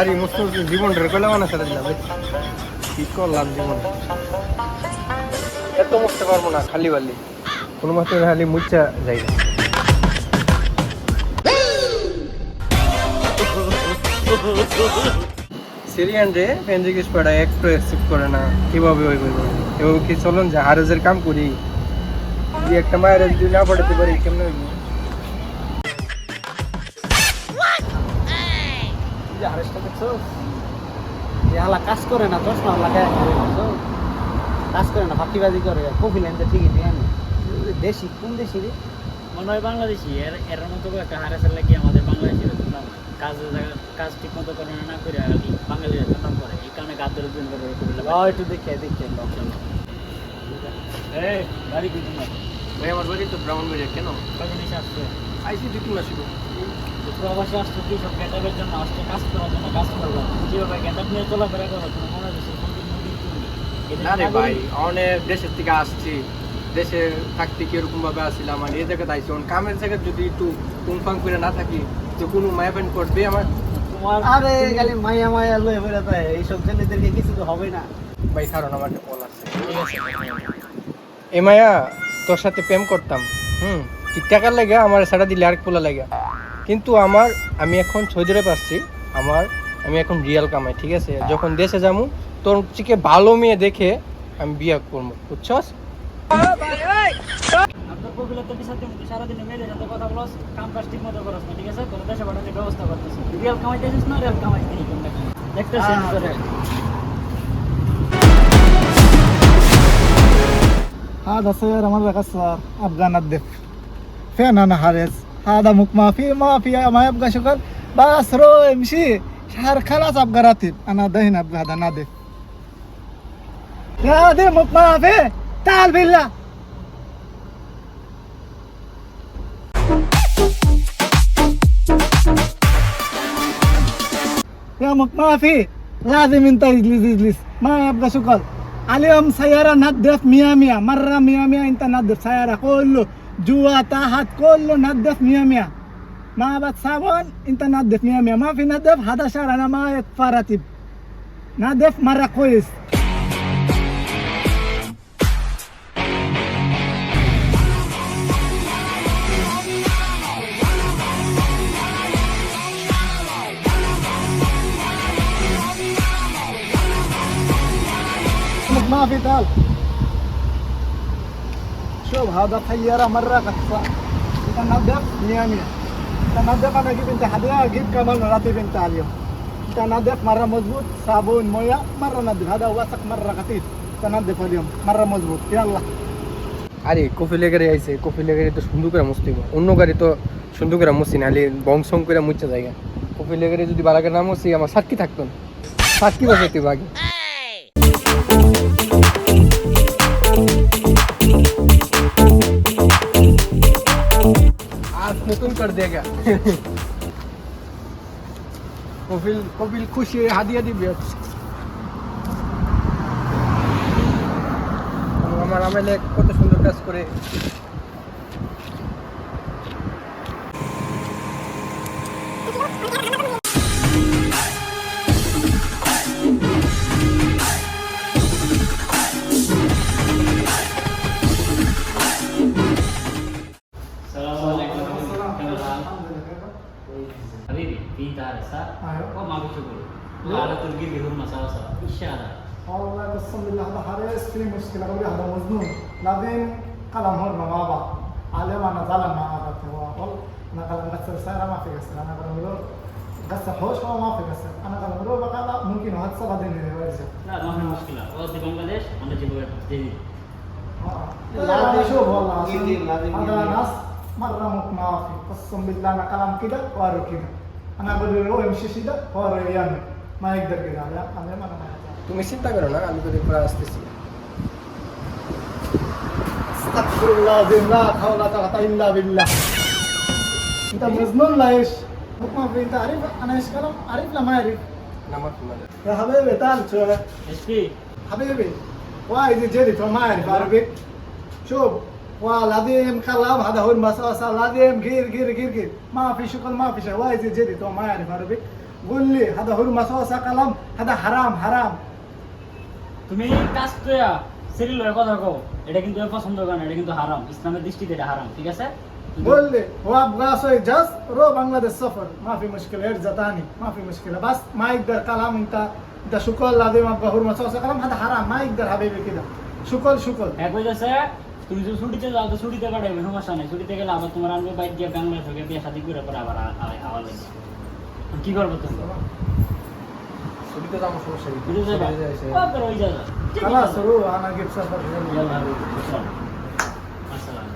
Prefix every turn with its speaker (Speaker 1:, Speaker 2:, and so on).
Speaker 1: দাড়ি মুস্ত জীবন ঢের করলে মানে ছেড়ে দিলাম কি করলাম জীবন? এত মুছতে পারব না, খালি বালি। কোনো মাত্র খালি মুচ্ছা যাই না। সিরিয়ান রে জিজ্ঞেস করা একটু অ্যাকসেপ্ট করে না, কীভাবে ওই বলব এভাবে কি চলুন যে, হারেজের কাম করি। যদি একটা মায়ের যদি না পড়াতে পারি, কেমন হইব?
Speaker 2: যে হারেসটা দেখছ যে হালা কাজ করে না না লাগায় কাজ করে না ফাঁকিবাজি করে কফি লাইনটা ঠিকই দিয়ে আনে। দেশি কোন দেশি রে?
Speaker 3: মনে হয় বাংলাদেশি এর এর মতো একটা হারাসের লাগে আমাদের বাংলাদেশের কাজ কাজ ঠিক মতো করে না করে আর কি বাঙালিরা শুনলাম করে এই কারণে গাদ ধরে দিন করে
Speaker 2: একটু দেখে দেখে
Speaker 3: এই বাড়ি কি তোমার?
Speaker 1: ভাই আমার বাড়ি তো ব্রাউন বাড়ি কেন
Speaker 3: আসছে
Speaker 1: আইসি দুই তিন মাস।
Speaker 3: তো প্রবাসী আসছে কি সব জন্য আসছে কাজ করার জন্য কাজ করব? যেভাবে গেটাপ নিয়ে চলাফেরা করো তুমি মনে হচ্ছে
Speaker 1: না রে ভাই অনেক দেশের থেকে আসছি। দেশে থাকতে কীরকম ভাবে আসছিলাম আর এই জায়গাতে আইসি অন কামের জায়গায় যদি একটু টুমফাং করে না থাকি তো কোনো মায়া প্যান্ট করবে আমার?
Speaker 3: তোমার
Speaker 2: আরে খালি মায়া মায়া লয়ে বেড়ে তাই এইসব ছেলেদেরকে কিছু তো হবে না।
Speaker 1: ভাই কারণ আমার একটা কল আছে।
Speaker 3: ঠিক আছে
Speaker 1: এ মায়া তোর সাথে প্রেম করতাম। হুম তুই টাকার লাগে আমার সারা দিলে আরেক পোলা লাগে। কিন্তু আমার আমি এখন সৌদিরে পাচ্ছি আমার আমি এখন রিয়াল কামাই ঠিক আছে? যখন দেশে যাব তোর থেকে ভালো মেয়ে দেখে আমি বিয়ে করব বুঝছস?
Speaker 3: সাথে কথা বলো কাম কাজ ঠিক মতো করছ না ঠিক
Speaker 4: هذا مك ما في ما في ما يبقى شغل بس روح امشي شهر خلاص ابقى راتب انا دهن ابقى هذا نادي يا دي مك ما في تعال بالله يا مك ما في لازم انت اجلس اجلس ما يبقى شغل اليوم سيارة نظف مية مية مرة مية مية انت نظف سيارة كله جوا تحت كله نظف مية مية. ما بتصابون انت نظف مية مية. ما في نظف هذا شهر أنا ما يدفع راتب نظف مرة كويس. ما في تعال شوف هذا سيارة مرة قصة تنظف مية مية تنظف أنا أجيب أنت هدية أجيب كمان راتب أنت اليوم تنظف مرة مضبوط صابون موية مرة نظف هذا وسخ مرة خفيف تنظف اليوم مرة مضبوط يلا
Speaker 1: আরে কফি লেগারে আইছে কফি লেগারে তো সুন্দর করে মুছতে হবে। অন্য গাড়ি তো সুন্দর করে মুছি নাহলে বংশং করে মুচ্ছে জায়গা কফি লেগারে যদি বালাকে না মুছি আমার সাক্ষী থাকতো না সাক্ষী বসাইতে হবে আগে कर देगा কপিল কপিল খুশি হয়ে হাদিয়া দিবে আমার আমেলে কত সুন্দর কাজ করে
Speaker 3: في تعرسة
Speaker 4: أيوة.
Speaker 3: وما بشغل وعلى تلقي هم سوا سوا ان شاء الله
Speaker 4: والله قسم بالله هذا حارس في مشكلة قولي هذا مظلوم لكن قلم هون مع بعض علم أنا ظلم مع هذا والله أنا قلم قصر سيارة ما في قصر أنا قلم له قصر حوش هو ما في قصر أنا قلم له بقى لا ممكن هذا سبعة دين يرجع
Speaker 3: لا ما في مشكلة وقت بنغلاديش أنا جيبه جديد
Speaker 4: لا شوف والله
Speaker 2: لازم- لازم
Speaker 4: هذا
Speaker 2: يجي.
Speaker 4: ناس مرة ممكن ما في قسم بالله أنا قلم كده وارو كده أنا أقول له امشي كده وارو يعمل ما يقدر كده لا أنا ما أنا
Speaker 1: তুমি চিন্তা করো না আমি তোদের পরে আসতেছি
Speaker 4: استغفر الله العظيم لا حول ولا قوة الا بالله انت مجنون لا ايش ما في انت عارف انا ايش كلام عارف لا ما اعرف
Speaker 1: নাম্বার তোমার
Speaker 4: يا حبيبي تعال شوف
Speaker 3: এসপি
Speaker 4: حبيبي وايد جدي تو ما اعرف عربي شوف والعظيم كلام هذا هو المساوسة لازم غير غير غير غير ما في شغل ما في شيء وايد جدي تو ما يعرف عربي قول لي هذا هرمة صوصة قلم هذا حرام حرام
Speaker 3: তুমি কাজ তো সিরিল হয়ে কথা কও এটা কিন্তু আমি পছন্দ করি না এটা কিন্তু হারাম ইসলামের দৃষ্টিতে এটা হারাম ঠিক আছে
Speaker 4: قول لي هو ابغى اسوي جاز رو بنغلاديش سفر ما في مشكله ارجع تاني ما في مشكله بس ما يقدر كلام انت انت شكل لازم ابغى هرمة صوصة قلم هذا حرام ما يقدر حبيبي كده شكل شكل
Speaker 3: এক কইতেছে তুমি যদি ছুটিতে যাও তো ছুটিতে কাটাবে সমস্যা নাই। ছুটিতে গেলে আবার তোমার আনবে বাইক দিয়ে বাংলায় থেকে বিয়ে শাদি করে পরে আবার আবার লাগে। কি করব তুমি?
Speaker 4: আসসালাম